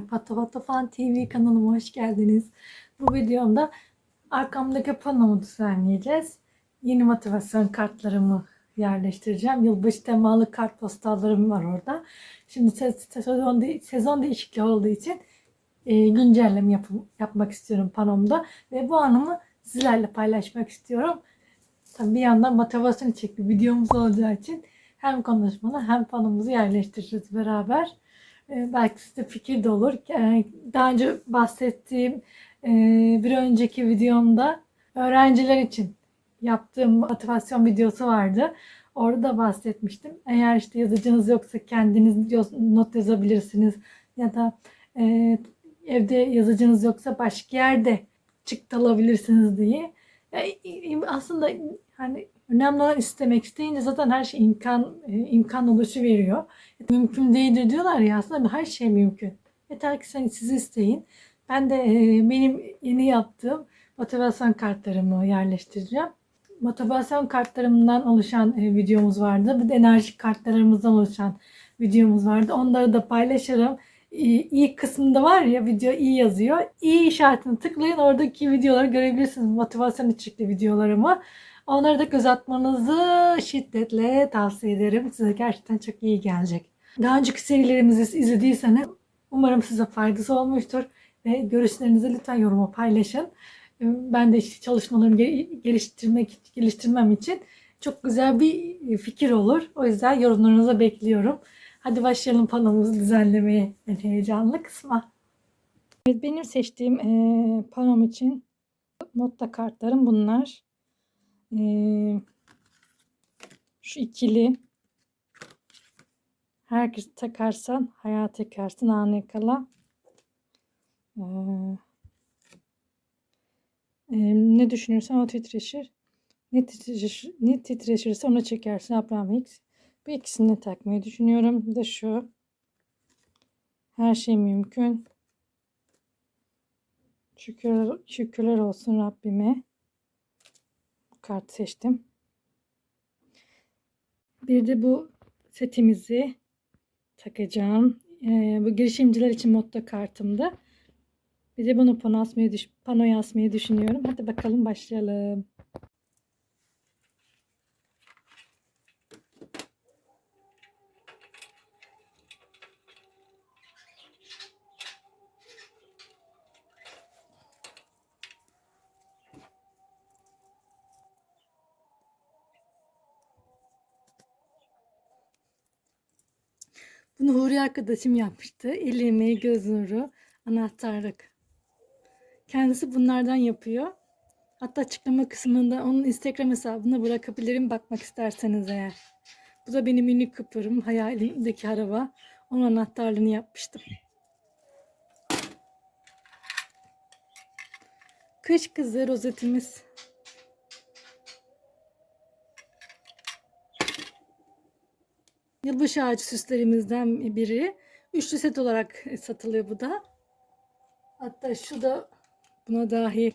Merhabalar, Patapatafan TV kanalıma hoş geldiniz. Bu videomda arkamdaki panomu düzenleyeceğiz. Yeni motivasyon kartlarımı yerleştireceğim. Yılbaşı temalı kartpostallarım var orada. Şimdi se- sezon, sezon değişikliği olduğu için e, güncelleme yap- yapmak istiyorum panomda. Ve bu anımı sizlerle paylaşmak istiyorum. Tabii bir yandan motivasyon içerikli videomuz olacağı için hem konuşmalı hem panomuzu yerleştireceğiz beraber. Ee, belki size fikir de olur. Ee, Daha önce bahsettiğim e, bir önceki videomda öğrenciler için yaptığım motivasyon videosu vardı. Orada da bahsetmiştim. Eğer işte yazıcınız yoksa kendiniz not yazabilirsiniz ya da e, evde yazıcınız yoksa başka yerde çıktı alabilirsiniz diye. Aslında hani önemli olan istemek. İsteyince zaten her şey imkan e, imkan oluşu veriyor. Mümkün değildir diyorlar ya aslında her şey mümkün. Yeter ki sen siz isteyin. Ben de e, benim yeni yaptığım motivasyon kartlarımı yerleştireceğim. Motivasyon kartlarımdan oluşan e, videomuz vardı. Bir de enerji kartlarımızdan oluşan videomuz vardı. Onları da paylaşırım. İyi, kısmında var ya video iyi yazıyor. İyi işaretini tıklayın oradaki videoları görebilirsiniz. Motivasyon içerikli videolarımı. Onları da göz atmanızı şiddetle tavsiye ederim. Size gerçekten çok iyi gelecek. Daha önceki serilerimizi izlediyseniz umarım size faydası olmuştur. Ve görüşlerinizi lütfen yoruma paylaşın. Ben de işte çalışmalarımı gel- geliştirmek geliştirmem için çok güzel bir fikir olur. O yüzden yorumlarınızı bekliyorum. Hadi başlayalım panomuzu düzenlemeye. En heyecanlı kısma. Benim seçtiğim eee panom için notla kartlarım bunlar. Eee, şu ikili herkes takarsan hayat tekarsın anı kala. Eee, eee, ne düşünürsen o titreşir. Ne titreşir, ne titreşirse onu çekersin Abraham Hicks. Bu ikisini takmayı düşünüyorum. Bir de şu. Her şey mümkün. Şükür, şükürler olsun Rabbime. Bu kartı seçtim. Bir de bu setimizi takacağım. Ee, bu girişimciler için motto kartımda. Bir de bunu pano düş panoya asmayı düşünüyorum. Hadi bakalım başlayalım. Bunu Huri arkadaşım yapmıştı. El emeği, göz nuru, anahtarlık. Kendisi bunlardan yapıyor. Hatta açıklama kısmında onun Instagram hesabına bırakabilirim bakmak isterseniz eğer. Bu da benim minik kıpırım. Hayalimdeki araba. Onun anahtarlığını yapmıştım. Kış kızı rozetimiz. Yılbaşı ağacı süslerimizden biri. Üçlü set olarak satılıyor bu da. Hatta şu da buna dahil.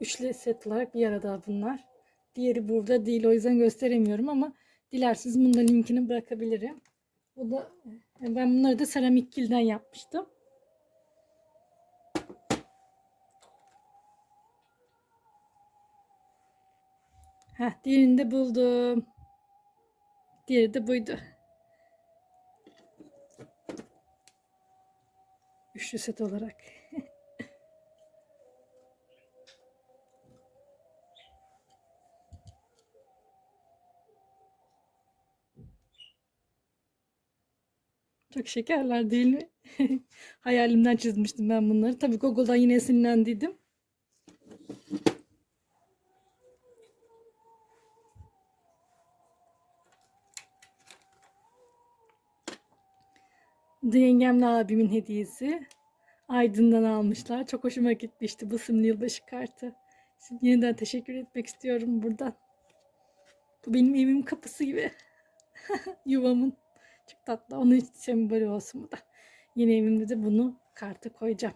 Üçlü set olarak bir arada bunlar. Diğeri burada değil o yüzden gösteremiyorum ama dilerseniz bunun linkini bırakabilirim. Bu da ben bunları da seramik kilden yapmıştım. Heh, diğerini de buldum. Diğeri de buydu. Üçlü set olarak. Çok şekerler değil mi? Hayalimden çizmiştim ben bunları. Tabii Google'dan yine esinlendiydim. Da yengemle abimin hediyesi. Aydın'dan almışlar. Çok hoşuma gitmişti bu simli yılbaşı kartı. Şimdi yeniden teşekkür etmek istiyorum buradan. Bu benim evimin kapısı gibi. Yuvamın. Çok tatlı. Onun için sembolü olsun bu da. Yeni evimde de bunu karta koyacağım.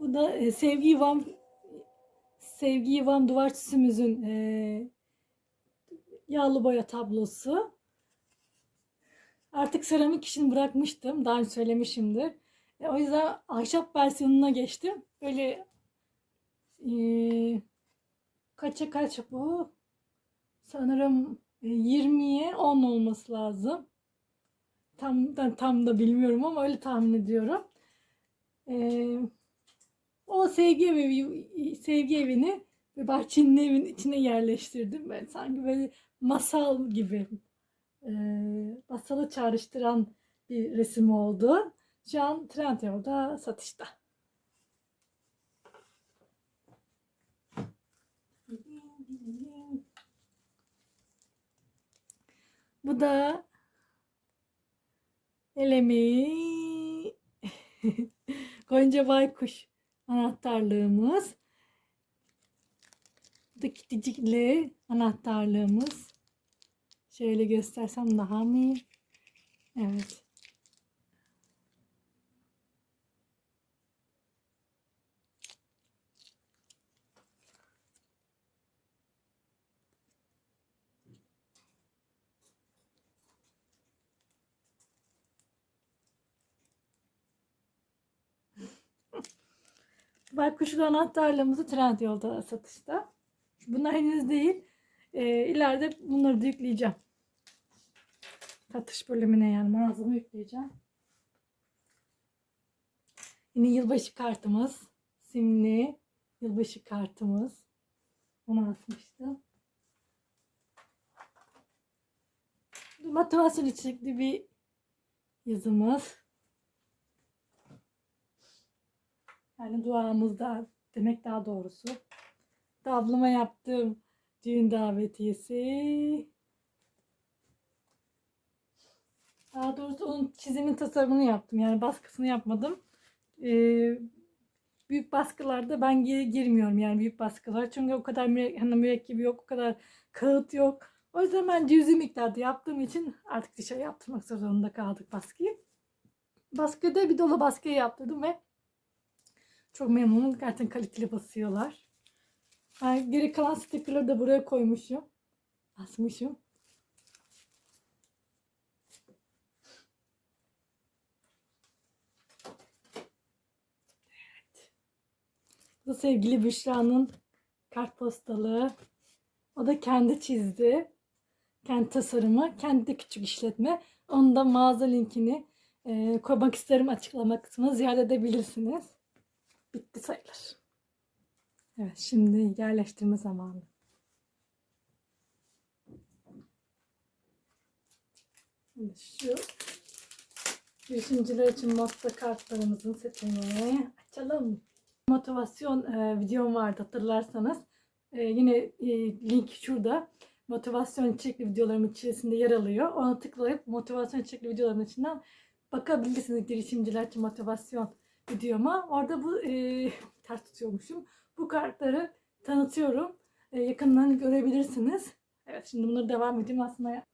Bu da e, sevgi yuvam sevgi yuvam duvar süsümüzün e, yağlı boya tablosu. Artık seramik işini bırakmıştım. Daha önce söylemişimdir. E, o yüzden ahşap versiyonuna geçtim. Böyle e, kaça kaç bu? Sanırım e, 20'ye 10 olması lazım. Tam da, tam da bilmiyorum ama öyle tahmin ediyorum. E, o sevgi evi sevgi evini ve bahçenin evin içine yerleştirdim. Ben sanki böyle masal gibi e, masalı çağrıştıran bir resim oldu. Şu an Trendyol'da satışta. Bu da el Gonca Baykuş anahtarlığımız. Bu da kiticikli anahtarlığımız. Şöyle göstersem daha mı iyi? Evet. Baykuşlu anahtarlığımızı Trendyol'da satışta. Bunlar henüz değil. Ee, ileride bunları da yükleyeceğim. Satış bölümüne yani mağazama yükleyeceğim. Yine yılbaşı kartımız. Simli yılbaşı kartımız. Onu asmıştım. Motivasyon içerikli bir yazımız. Yani duamızda demek daha doğrusu. Da ablama yaptığım düğün davetiyesi. Daha doğrusu onun çizimin tasarımını yaptım. Yani baskısını yapmadım. Ee, büyük baskılarda ben gir girmiyorum yani büyük baskılar. Çünkü o kadar müre hani mürekkebi yok, o kadar kağıt yok. O yüzden ben cüzi miktarda yaptığım için artık dışarı yaptırmak zorunda kaldık baskıyı. Baskıda bir dolu baskıyı yaptırdım ve çok memnunum. Gerçekten kaliteli basıyorlar. Yani geri kalan stickerları da buraya koymuşum. Asmışım. Bu sevgili Büşra'nın kartpostalı. O da kendi çizdi. Kendi tasarımı, kendi küçük işletme. Onun da mağaza linkini e, koymak isterim açıklama kısmına ziyaret edebilirsiniz. Bitti sayılır. Evet şimdi yerleştirme zamanı. Şimdi şu girişimciler için motto kartlarımızın setini açalım. Motivasyon e, videom vardı hatırlarsanız. E, yine e, link şurada. Motivasyon içerikli videolarım içerisinde yer alıyor. Ona tıklayıp motivasyon içerikli videolarımın içinden bakabilirsiniz girişimciler için motivasyon videoma. Orada bu e, ters tutuyormuşum. Bu kartları tanıtıyorum. E, yakından görebilirsiniz. Evet şimdi bunları devam edeyim aslında.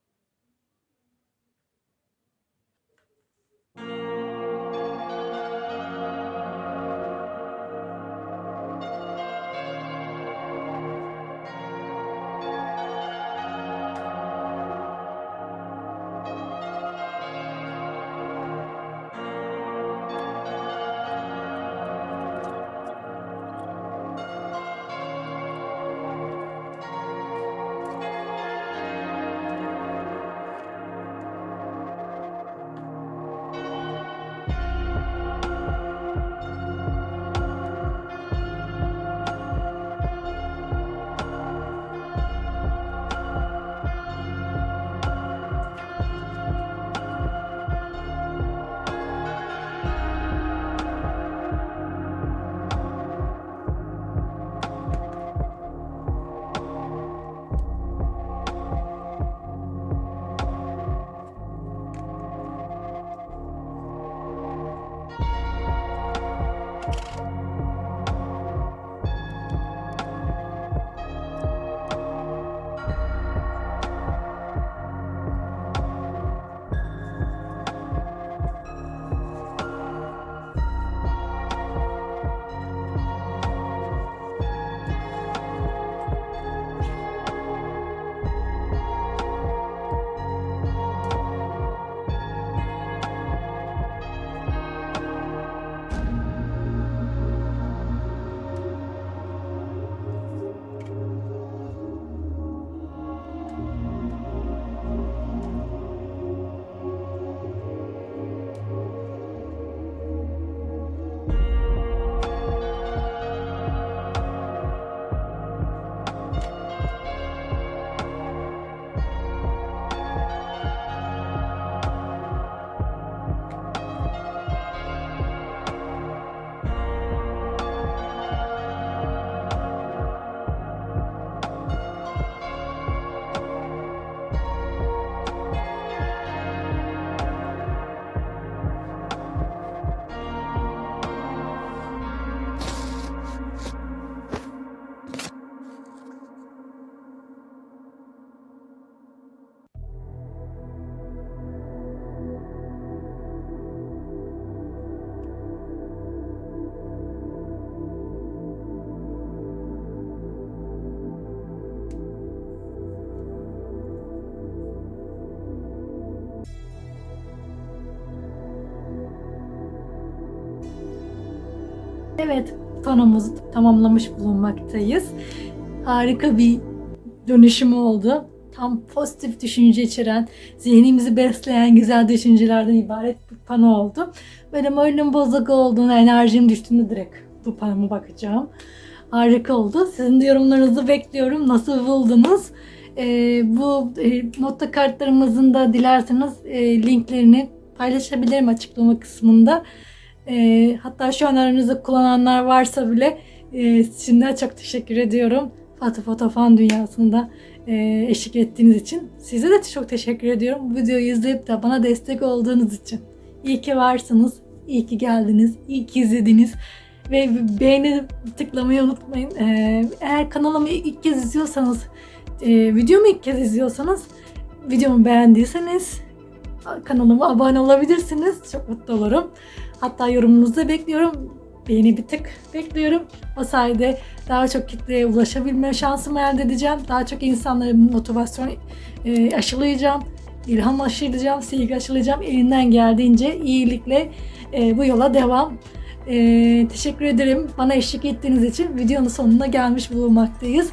Evet, panomuzu tamamlamış bulunmaktayız. Harika bir dönüşüm oldu. Tam pozitif düşünce içeren, zihnimizi besleyen güzel düşüncelerden ibaret bir pano oldu. Benim oyunum bozuk olduğunu, enerjim düştüğünde direkt bu panoma bakacağım. Harika oldu. Sizin de yorumlarınızı bekliyorum. Nasıl buldunuz? Ee, bu e, nota kartlarımızın da dilerseniz e, linklerini paylaşabilirim açıklama kısmında. E, hatta şu an aranızda kullananlar varsa bile e, şimdiden çok teşekkür ediyorum. Fatih Fotofan dünyasında e, eşlik ettiğiniz için. Size de çok teşekkür ediyorum. Bu videoyu izleyip de bana destek olduğunuz için. İyi ki varsınız. İyi ki geldiniz. İyi ki izlediniz. Ve beğeni tıklamayı unutmayın. E, eğer kanalımı ilk kez izliyorsanız, e, videomu ilk kez izliyorsanız, videomu beğendiyseniz kanalıma abone olabilirsiniz. Çok mutlu olurum. Hatta yorumunuzu da bekliyorum. Beğeni bir tık bekliyorum. O sayede daha çok kitleye ulaşabilme şansımı elde edeceğim. Daha çok insanlara motivasyon e, aşılayacağım. ilham aşılayacağım, sevgi aşılayacağım. Elinden geldiğince iyilikle e, bu yola devam. E, teşekkür ederim bana eşlik ettiğiniz için. Videonun sonuna gelmiş bulunmaktayız.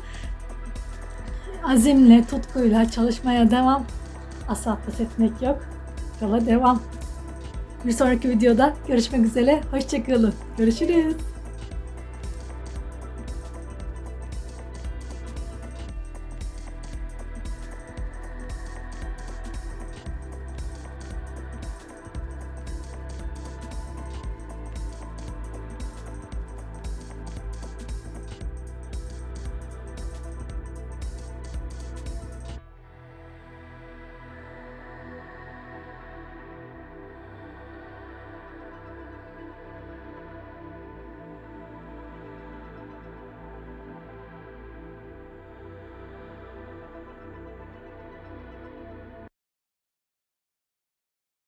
Azimle, tutkuyla çalışmaya devam. Asla pes etmek yok. Yola devam. Bir sonraki videoda görüşmek üzere. Hoşçakalın. Görüşürüz.